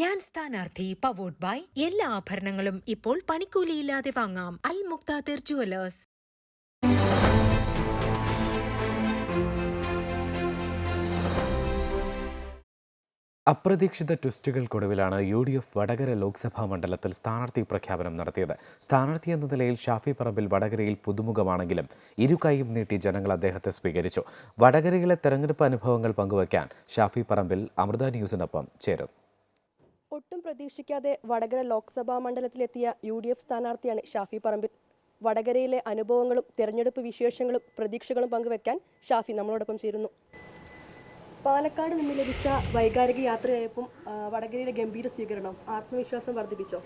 ഞാൻ സ്ഥാനാർത്ഥി പവോട്ട് ബൈ എല്ലാ ആഭരണങ്ങളും ഇപ്പോൾ പണിക്കൂലിയില്ലാതെ വാങ്ങാം. അൽ മുക്താദിർ ജുവലേഴ്സ്. അപ്രതീക്ഷിത ട്വിസ്റ്റുകൾക്കൊടുവിലാണ് U D F Vadakara Lok Sabha മണ്ഡലത്തിൽ സ്ഥാനാർത്ഥി പ്രഖ്യാപനം നടത്തിയത്. സ്ഥാനാർത്ഥി എന്ന നിലയിൽ ഷാഫി പറമ്പിൽ വടകരയിൽ പുതുമുഖമാണെങ്കിലും ഇരുകൈയും നീട്ടി ജനങ്ങൾ അദ്ദേഹത്തെ സ്വീകരിച്ചു. വടകരയിലെ തെരഞ്ഞെടുപ്പ് അനുഭവങ്ങൾ പങ്കുവയ്ക്കാൻ ഷാഫി പറമ്പിൽ അമൃത ന്യൂസിനൊപ്പം ചേരും ഒട്ടും പ്രതീക്ഷിക്കാതെ വടകര ലോക്സഭാ മണ്ഡലത്തിലെത്തിയ യു ഡി എഫ് സ്ഥാനാർത്ഥിയാണ് ഷാഫി പറമ്പിൽ. വടകരയിലെ അനുഭവങ്ങളും തെരഞ്ഞെടുപ്പ് വിശേഷങ്ങളും പ്രതീക്ഷകളും പങ്കുവെക്കാൻ ഷാഫി നമ്മളോടൊപ്പം ചേരുന്നു. പാലക്കാട് നിന്ന് ലഭിച്ച വൈകാരിക യാത്രയായപ്പം വടകരയിലെ ഗംഭീര സ്വീകരണം ആത്മവിശ്വാസം വർദ്ധിപ്പിച്ചോ?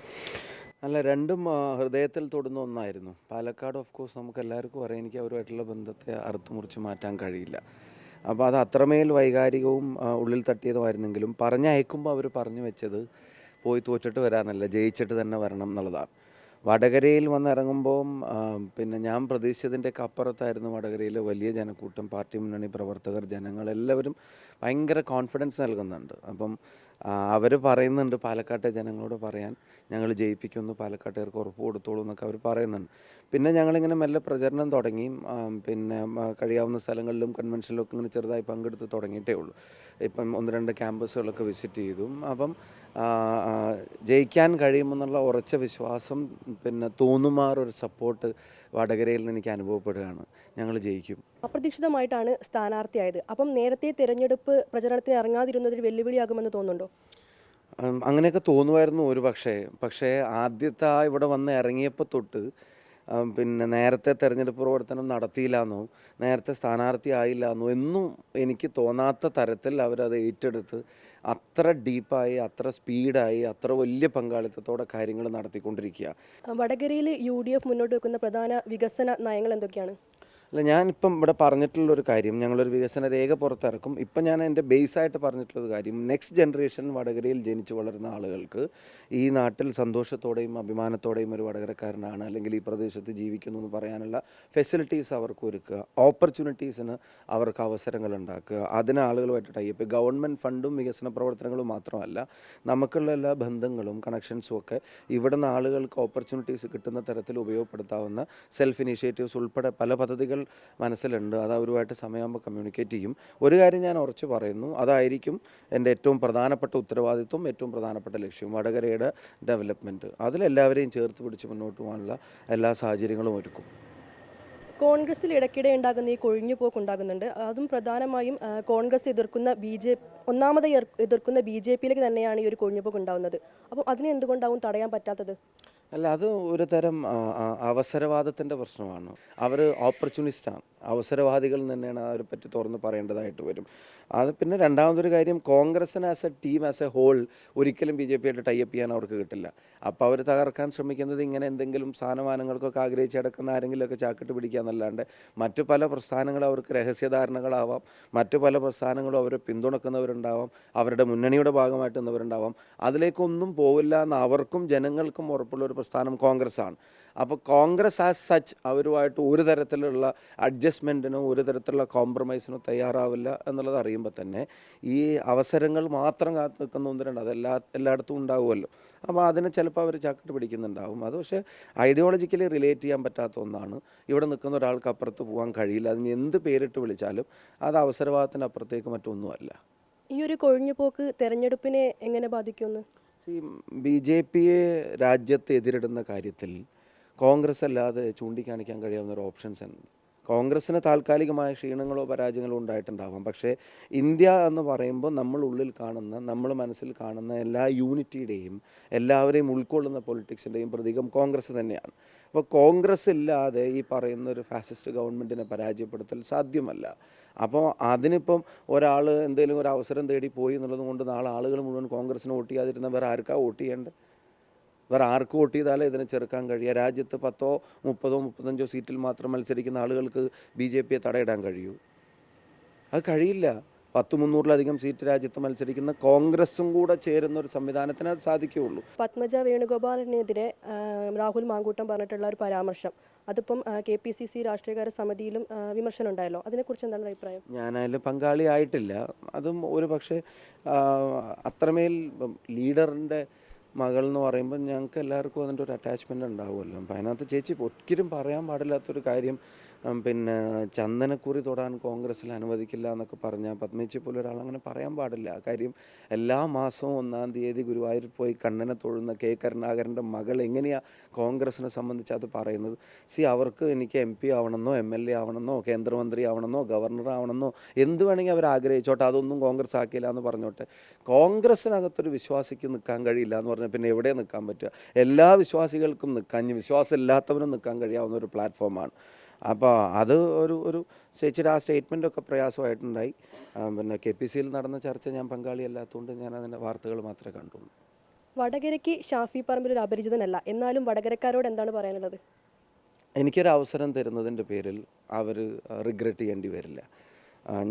അല്ല രണ്ടും ഹൃദയത്തിൽ തൊടുന്ന ഒന്നായിരുന്നു. പാലക്കാട് ഓഫ് കോഴ്സ് നമുക്ക് എല്ലാവർക്കും അറിയാം എനിക്ക് അവരുമായിട്ടുള്ള ബന്ധത്തെ അറുത്തു മുറിച്ച് മാറ്റാൻ കഴിയില്ല. അപ്പോൾ അത് അത്രമേൽ വൈകാരികവും ഉള്ളിൽ തട്ടിയതുമായിരുന്നെങ്കിലും പറഞ്ഞയക്കുമ്പോൾ അവർ പറഞ്ഞു വെച്ചത് പോയി തോറ്റിട്ട് വരാനല്ല ജയിച്ചിട്ട് തന്നെ വരണം എന്നുള്ളതാണ്. വടകരയിൽ വന്നിറങ്ങുമ്പോൾ പിന്നെ ഞാൻ പ്രതീക്ഷിച്ചതിന്റെയൊക്കെ അപ്പുറത്തായിരുന്നു വടകരയിലെ വലിയ ജനക്കൂട്ടം പാർട്ടി മുന്നണി പ്രവർത്തകർ ജനങ്ങൾ എല്ലാവരും ഭയങ്കര കോൺഫിഡൻസ് നൽകുന്നുണ്ട്. അപ്പം അവർ പറയുന്നുണ്ട് പാലക്കാട്ടെ ജനങ്ങളോട് പറയാൻ. ഞങ്ങൾ ജയിപ്പിക്കുമെന്ന് പാലക്കാട്ടുകാർക്ക് ഉറപ്പ് കൊടുത്തോളൂ എന്നൊക്കെ അവർ പറയുന്നുണ്ട്. പിന്നെ ഞങ്ങളിങ്ങനെ മെല്ലെ പ്രചരണം തുടങ്ങി. പിന്നെ കഴിയാവുന്ന സ്ഥലങ്ങളിലും കൺവെൻഷനിലൊക്കെ ഇങ്ങനെ ചെറുതായി പങ്കെടുത്ത് തുടങ്ങിയിട്ടേ ഉള്ളൂ. ഇപ്പം ഒന്ന് രണ്ട് ക്യാമ്പസുകളൊക്കെ വിസിറ്റ് ചെയ്തു. അപ്പം ജയിക്കാൻ കഴിയുമെന്നുള്ള ഉറച്ച വിശ്വാസം പിന്നെ തോന്നുമാറൊരു സപ്പോർട്ട് വടകരയിൽ നിന്ന് എനിക്ക് അനുഭവപ്പെടുകയാണ്. ഞങ്ങൾ ജയിക്കും. അപ്രതീക്ഷിതമായിട്ടാണ് സ്ഥാനാർത്ഥിയായത്. അപ്പം നേരത്തെ തിരഞ്ഞെടുപ്പ് പ്രചരണത്തിന് ഇറങ്ങാതിരുന്നതൊരു വെല്ലുവിളിയാകുമെന്ന് തോന്നുന്നുണ്ടോ? അങ്ങനെയൊക്കെ തോന്നുമായിരുന്നു ഒരു പക്ഷേ പക്ഷേ ആദ്യത്തെ ഇവിടെ വന്ന് ഇറങ്ങിയപ്പോൾ തൊട്ട് പിന്നെ നേരത്തെ തെരഞ്ഞെടുപ്പ് പ്രവർത്തനം നടത്തിയില്ലാന്നോ നേരത്തെ സ്ഥാനാർത്ഥി ആയില്ലാന്നോ എന്നും എനിക്ക് തോന്നാത്ത തരത്തിൽ അവരത് ഏറ്റെടുത്ത് അത്ര ഡീപ്പായി അത്ര സ്പീഡായി അത്ര വലിയ പങ്കാളിത്തത്തോടെ കാര്യങ്ങൾ നടത്തിക്കൊണ്ടിരിക്കുക. വടകരയിൽ യു മുന്നോട്ട് വെക്കുന്ന പ്രധാന വികസന നയങ്ങൾ എന്തൊക്കെയാണ്? അല്ല ഞാനിപ്പം ഇവിടെ പറഞ്ഞിട്ടുള്ളൊരു കാര്യം ഞങ്ങളൊരു വികസന രേഖ പുറത്തിറക്കും. ഇപ്പം ഞാൻ എന്റെ ബേസായിട്ട് പറഞ്ഞിട്ടുള്ളൊരു കാര്യം നെക്സ്റ്റ് ജനറേഷൻ വടകരയിൽ ജനിച്ചു വളരുന്ന ആളുകൾക്ക് ഈ നാട്ടിൽ സന്തോഷത്തോടെയും അഭിമാനത്തോടെയും ഒരു വടകരക്കാരനാണ് അല്ലെങ്കിൽ ഈ പ്രദേശത്ത് ജീവിക്കുന്നു എന്ന് പറയാനുള്ള ഫെസിലിറ്റീസ് അവർക്ക് ഒരുക്കുക ഓപ്പർച്യൂണിറ്റീസിന് അവർക്ക് അവസരങ്ങൾ ഉണ്ടാക്കുക. അതിന് ആളുകളുമായിട്ട് ടൈപ്പ് ഗവൺമെന്റ് ഫണ്ടും വികസന പ്രവർത്തനങ്ങളും മാത്രമല്ല നമുക്കുള്ള എല്ലാ ബന്ധങ്ങളും കണക്ഷൻസും ഒക്കെ ഇവിടുന്ന് ആളുകൾക്ക് ഓപ്പർച്യൂണിറ്റീസ് കിട്ടുന്ന തരത്തിൽ ഉപയോഗപ്പെടുത്താവുന്ന സെൽഫ് ഇനീഷ്യേറ്റീവ്സ് ഉൾപ്പെടെ പല പദ്ധതികൾ മനസ്സിലുണ്ട്. അത് അവരുമായിട്ട് സമയമാകുമ്പോൾ കമ്മ്യൂണിക്കേറ്റ് ചെയ്യും. ഒരു കാര്യം ഞാൻ ഉറച്ചു പറയുന്നു. അതായിരിക്കും എന്റെ ഏറ്റവും പ്രധാനപ്പെട്ട ഉത്തരവാദിത്വം ഏറ്റവും പ്രധാനപ്പെട്ട ലക്ഷ്യം. വടകരയുടെ ഡെവലപ്മെന്റ് അതിലെല്ലാവരെയും ചേർത്ത് പിടിച്ച് മുന്നോട്ട് പോകാനുള്ള എല്ലാ സാഹചര്യങ്ങളും ഒരുക്കും. കോൺഗ്രസിൽ ഇടയ്ക്കിടെ ഉണ്ടാകുന്ന ഈ കൊഴിഞ്ഞുപോക്ക് ഉണ്ടാകുന്നുണ്ട്. അതും പ്രധാനമായും കോൺഗ്രസ് എതിർക്കുന്ന ബി ജെ ഒന്നാമതായി എതിർക്കുന്ന ബി ജെ പിയിലേക്ക് തന്നെയാണ് ഈ ഒരു കൊഴിഞ്ഞുപോക്ക് ഉണ്ടാകുന്നത് അപ്പോൾ അതിനെ എന്തുകൊണ്ടാവും തടയാൻ പറ്റാത്തത്? അല്ല അത് ഒരു തരം അവസരവാദത്തിന്റെ പ്രശ്നമാണ്. അവർ ഓപ്പർച്യൂണിസ്റ്റാണ്. അവസരവാദികൾ തന്നെയാണ് അവരെ പറ്റി തുറന്ന് പറയേണ്ടതായിട്ട് വരും. അത് പിന്നെ രണ്ടാമതൊരു കാര്യം കോൺഗ്രസിന് as a team as a whole ഒരിക്കലും ബി ജെ ആയിട്ട് ടൈപ്പ് ചെയ്യാൻ അവർക്ക് കിട്ടില്ല. അപ്പോൾ അവർ തകർക്കാൻ ശ്രമിക്കുന്നത് ഇങ്ങനെ എന്തെങ്കിലും സ്ഥാനമാനങ്ങൾക്കൊക്കെ ആഗ്രഹിച്ച് കിടക്കുന്ന ആരെങ്കിലുമൊക്കെ ചാക്കിട്ട് പിടിക്കുക എന്നല്ലാണ്ട് മറ്റു പല പ്രസ്ഥാനങ്ങളും അവർക്ക് രഹസ്യധാരണകളാവാം മറ്റു പല പ്രസ്ഥാനങ്ങളും അവരെ പിന്തുണക്കുന്നവരുണ്ടാവാം അവരുടെ മുന്നണിയുടെ ഭാഗമായിട്ട് നിന്നവരുണ്ടാവാം. അതിലേക്കൊന്നും പോവില്ല എന്ന് അവർക്കും ജനങ്ങൾക്കും ഉറപ്പുള്ള ഒരു പ്രസ്ഥാനം കോൺഗ്രസ്സാണ്. അപ്പോൾ കോൺഗ്രസ് ആസ് സച്ച് അവരുമായിട്ട് ഒരു തരത്തിലുള്ള അഡ്ജസ്റ്റ്മെന്റിനോ ഒരു തരത്തിലുള്ള കോംപ്രമൈസിനോ തയ്യാറാവില്ല എന്നുള്ളത് അറിയുമ്പോൾ തന്നെ ഈ അവസരങ്ങൾ മാത്രം കാത്തു നിൽക്കുന്ന ഒന്ന് രണ്ട് അതെല്ലാ എല്ലായിടത്തും ഉണ്ടാവുമല്ലോ. അപ്പോൾ അതിനെ ചിലപ്പോൾ അവർ ചക്കിട്ട് പിടിക്കുന്നുണ്ടാവും. അത് പക്ഷേ ഐഡിയോളജിക്കലി റിലേറ്റ് ചെയ്യാൻ പറ്റാത്ത ഒന്നാണ്. ഇവിടെ നിൽക്കുന്ന ഒരാൾക്ക് അപ്പുറത്ത് പോകാൻ കഴിയില്ല. അതിന് എന്ത് പേരിട്ട് വിളിച്ചാലും അത് അവസരവാദത്തിന് അപ്പുറത്തേക്ക് മറ്റൊന്നുമല്ല. ഈ ഒരു കൊഴിഞ്ഞുപോക്ക് തെരഞ്ഞെടുപ്പിനെ എങ്ങനെ ബാധിക്കുമെന്ന്? ബി ജെ പിയെ രാജ്യത്ത് എതിരിടുന്ന കാര്യത്തിൽ കോൺഗ്രസ് അല്ലാതെ ചൂണ്ടിക്കാണിക്കാൻ കഴിയാവുന്ന ഒരു ഓപ്ഷൻസ് കോൺഗ്രസ്സിന് താൽക്കാലികമായ ക്ഷീണങ്ങളോ പരാജയങ്ങളോ ഉണ്ടായിട്ടുണ്ടാവാം. പക്ഷേ ഇന്ത്യ എന്ന് പറയുമ്പോൾ നമ്മൾ ഉള്ളിൽ കാണുന്ന നമ്മൾ മനസ്സിൽ കാണുന്ന എല്ലാ യൂണിറ്റിയുടെയും എല്ലാവരെയും ഉൾക്കൊള്ളുന്ന പൊളിറ്റിക്സിന്റെയും പ്രതീകം കോൺഗ്രസ് തന്നെയാണ്. അപ്പോൾ കോൺഗ്രസ് ഇല്ലാതെ ഈ പറയുന്ന ഒരു ഫാസിസ്റ്റ് ഗവൺമെന്റിനെ പരാജയപ്പെടുത്തൽ സാധ്യമല്ല. അപ്പോൾ അതിനിപ്പം ഒരാൾ എന്തെങ്കിലും ഒരു അവസരം തേടി പോയി എന്നുള്ളത് കൊണ്ട് നാളെ ആളുകൾ മുഴുവൻ കോൺഗ്രസ്സിന് വോട്ട് ചെയ്യാതിരുന്ന വേറെ ആർക്കാ വോട്ട് ചെയ്യേണ്ടത്? വേറെ ആർക്ക് വോട്ട് ചെയ്താലേ ഇതിനെ ചെറുക്കാൻ കഴിയുക. രാജ്യത്ത് പത്തോ മുപ്പതോ മുപ്പത്തഞ്ചോ സീറ്റിൽ മാത്രം മത്സരിക്കുന്ന ആളുകൾക്ക് ബി ജെ പിയെ തടയിടാൻ കഴിയൂ. അത് കഴിയില്ല. പത്ത് മുന്നൂറിലധികം സീറ്റ് രാജ്യത്ത് മത്സരിക്കുന്ന കോൺഗ്രസും കൂടെ ചേരുന്ന ഒരു സംവിധാനത്തിന് അത് സാധിക്കുകയുള്ളൂ. പത്മജ വേണുഗോപാലിനെതിരെ രാഹുൽ മാങ്കൂട്ടം പറഞ്ഞിട്ടുള്ള ഒരു പരാമർശം. അതിപ്പം കെ പി സി സി രാഷ്ട്രീയകാര്യ സമിതിയിലും വിമർശനം ഉണ്ടായല്ലോ അതിനെക്കുറിച്ച് എന്താണ് അഭിപ്രായം? ഞാനതിൽ പങ്കാളിയായിട്ടില്ല. അതും ഒരു പക്ഷേ അത്രമേൽ ലീഡറിന്റെ മകൾ എന്ന് പറയുമ്പോൾ ഞങ്ങൾക്ക് എല്ലാവർക്കും അതിന്റെ ഒരു അറ്റാച്ച്മെന്റ് ഉണ്ടാവുമല്ലോ. അപ്പം അതിനകത്ത് ചേച്ചി ഒരിക്കലും പറയാൻ പാടില്ലാത്തൊരു കാര്യം പിന്നെ ചന്ദനക്കുറി തൊടാൻ കോൺഗ്രസ്സിൽ അനുവദിക്കില്ല എന്നൊക്കെ പറഞ്ഞാൽ പത്മേച്ചി പോലെ ഒരാൾ അങ്ങനെ പറയാൻ പാടില്ല. കാര്യം എല്ലാ മാസവും ഒന്നാം തീയതി ഗുരുവായൂർ പോയി കണ്ണനെ തൊഴുന്ന കെ കരുണാകരന്റെ മകൾ എങ്ങനെയാണ് കോൺഗ്രസിനെ സംബന്ധിച്ച് അത് പറയുന്നത്? സി അവർക്ക് എനിക്ക് എം പി ആവണമെന്നോ എം എൽ എ ആവണമെന്നോ കേന്ദ്രമന്ത്രി ആവണമെന്നോ ഗവർണർ ആവണമെന്നോ എന്ത് വേണമെങ്കിൽ അവർ ആഗ്രഹിച്ചോട്ടെ അതൊന്നും കോൺഗ്രസ് ആക്കിയില്ല എന്ന് പറഞ്ഞോട്ടെ. കോൺഗ്രസ്സിനകത്തൊരു വിശ്വാസിക്ക് നിൽക്കാൻ കഴിയില്ല എന്ന് പറഞ്ഞാൽ പിന്നെ എവിടെ നിൽക്കാൻ പറ്റുക? എല്ലാ വിശ്വാസികൾക്കും നിൽക്കാൻ വിശ്വാസമില്ലാത്തവനും നിൽക്കാൻ കഴിയാവുന്ന ഒരു പ്ലാറ്റ്ഫോമാണ്. അപ്പോൾ അത് ഒരു ഒരു ചേച്ചിയുടെ ആ സ്റ്റേറ്റ്മെന്റൊക്കെ പ്രയാസമായിട്ടുണ്ടായി. പിന്നെ കെ പി സിയിൽ നടന്ന ചർച്ച ഞാൻ പങ്കാളിയല്ലാത്തതുകൊണ്ട് ഞാൻ അതിന്റെ വാർത്തകൾ മാത്രമേ കണ്ടുള്ളൂ. വടകരയ്ക്ക് ഷാഫി പറമ്പിൽ ഒരു അപരിചിതനല്ല. എന്നാലും വടകരക്കാരോട് എന്താണ് പറയാനുള്ളത്? എനിക്കൊരു അവസരം തരുന്നതിന്റെ പേരിൽ അവർ റിഗ്രറ്റ് ചെയ്യേണ്ടി വരില്ല.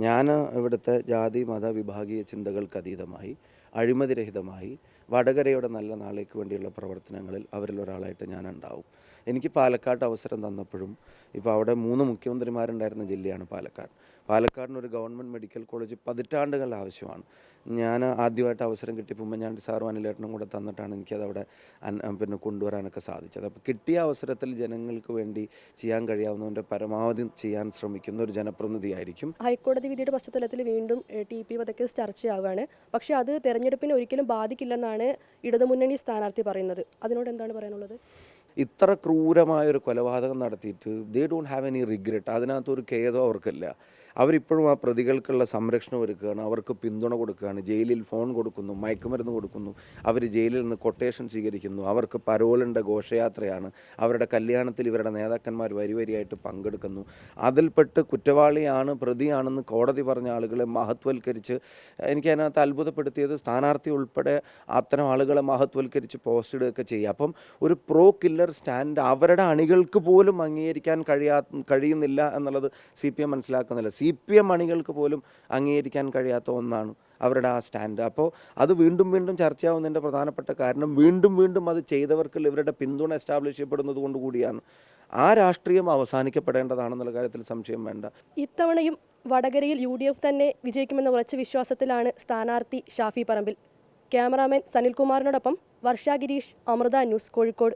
ഞാൻ ഇവിടുത്തെ ജാതി മത വിഭാഗീയ ചിന്തകൾക്ക് അതീതമായി അഴിമതിരഹിതമായി വടകരയുടെ നല്ല നാളേക്ക് വേണ്ടിയുള്ള പ്രവർത്തനങ്ങളിൽ അവരിൽ ഒരാളായിട്ട് ഞാൻ ഉണ്ടാവും എനിക്ക് പാലക്കാട് അവസരം തന്നപ്പോഴും ഇപ്പോൾ അവിടെ മൂന്ന് മുഖ്യമന്ത്രിമാരുണ്ടായിരുന്ന ജില്ലയാണ് പാലക്കാട്. പാലക്കാടിന് ഒരു ഗവൺമെന്റ് മെഡിക്കൽ കോളേജ് പതിറ്റാണ്ടുകൾ ആവശ്യമാണ്. ഞാൻ ആദ്യമായിട്ട് അവസരം കിട്ടിയപ്പോൾ ഞാൻ സാറും അനിലേട്ടനും കൂടെ തന്നിട്ടാണ് എനിക്കത് അവിടെ പിന്നെ കൊണ്ടുവരാനൊക്കെ സാധിച്ചത്. അപ്പോൾ കിട്ടിയ അവസരത്തിൽ ജനങ്ങൾക്ക് വേണ്ടി ചെയ്യാൻ കഴിയാവുന്നതിന്റെ പരമാവധി ചെയ്യാൻ ശ്രമിക്കുന്ന ഒരു ജനപ്രതിനിധിയായിരിക്കും. ഹൈക്കോടതി വിധിയുടെ പശ്ചാത്തലത്തിൽ വീണ്ടും ടി പി വധക്കേസ് ചർച്ചയാവുകയാണ്. പക്ഷേ അത് തെരഞ്ഞെടുപ്പിനെ ഒരിക്കലും ബാധിക്കില്ലെന്നാണ് ഇടതുമുന്നണി സ്ഥാനാർത്ഥി പറയുന്നത്. അതിനോട് എന്താണ് പറയാനുള്ളത്? ഇത്ര ക്രൂരമായൊരു കൊലപാതകം നടത്തിയിട്ട് they don't have any regret അതിനകത്തൊരു ഖേദം അവർക്കില്ല. അവരിപ്പോഴും ആ പ്രതികൾക്കുള്ള സംരക്ഷണം ഒരുക്കുകയാണ്. അവർക്ക് പിന്തുണ കൊടുക്കുകയാണ്. ജയിലിൽ ഫോൺ കൊടുക്കുന്നു മയക്കുമരുന്ന് കൊടുക്കുന്നു. അവർ ജയിലിൽ നിന്ന് കൊട്ടേഷൻ സ്വീകരിക്കുന്നു. അവർക്ക് പരോളിന്റെ ഘോഷയാത്രയാണ്. അവരുടെ കല്യാണത്തിൽ ഇവരുടെ നേതാക്കന്മാർ വരി വരിയായിട്ട് പങ്കെടുക്കുന്നു. അതിൽപ്പെട്ട് കുറ്റവാളിയാണ് പ്രതിയാണെന്ന് കോടതി പറഞ്ഞ ആളുകളെ മഹത്വൽക്കരിച്ച് എനിക്ക് അതിനകത്ത് അത്ഭുതപ്പെടുത്തിയത് സ്ഥാനാർത്ഥി ഉൾപ്പെടെ അത്തരം ആളുകളെ മഹത്വൽക്കരിച്ച് പോസ്റ്റ് ഇടുകയൊക്കെ ചെയ്യുക. അപ്പം ഒരു പ്രോ കില്ലർ സ്റ്റാൻഡ് അവരുടെ അണികൾക്ക് പോലും അംഗീകരിക്കാൻ കഴിയാ കഴിയുന്നില്ല എന്നുള്ളത് സി പി എം മനസ്സിലാക്കുന്നില്ല. സി പി എം അണികൾക്ക് പോലും അംഗീകരിക്കാൻ കഴിയാത്ത ഒന്നാണ് അവരുടെ ആ സ്റ്റാൻഡ്. അപ്പോൾ അത് വീണ്ടും വീണ്ടും ചർച്ചയാവുന്നതിന്റെ പ്രധാനപ്പെട്ട കാരണം വീണ്ടും വീണ്ടും അത് ചെയ്തവർക്ക് ഇവരുടെ പിന്തുണ എസ്റ്റാബ്ലിഷ് ചെയ്യപ്പെടുന്നത് കൊണ്ട് കൂടിയാണ്. ആ രാഷ്ട്രീയം അവസാനിക്കപ്പെടേണ്ടതാണെന്നുള്ള കാര്യത്തിൽ സംശയം വേണ്ട. ഇത്തവണയും വടകരയിൽ യു ഡി എഫ് തന്നെ വിജയിക്കുമെന്ന ഉറച്ച വിശ്വാസത്തിലാണ് സ്ഥാനാർത്ഥി ഷാഫി പറമ്പിൽ. ക്യാമറാമാൻ സനിൽകുമാറിനോടൊപ്പം വർഷ ഗിരീഷ് അമൃത ന്യൂസ് കോഴിക്കോട്.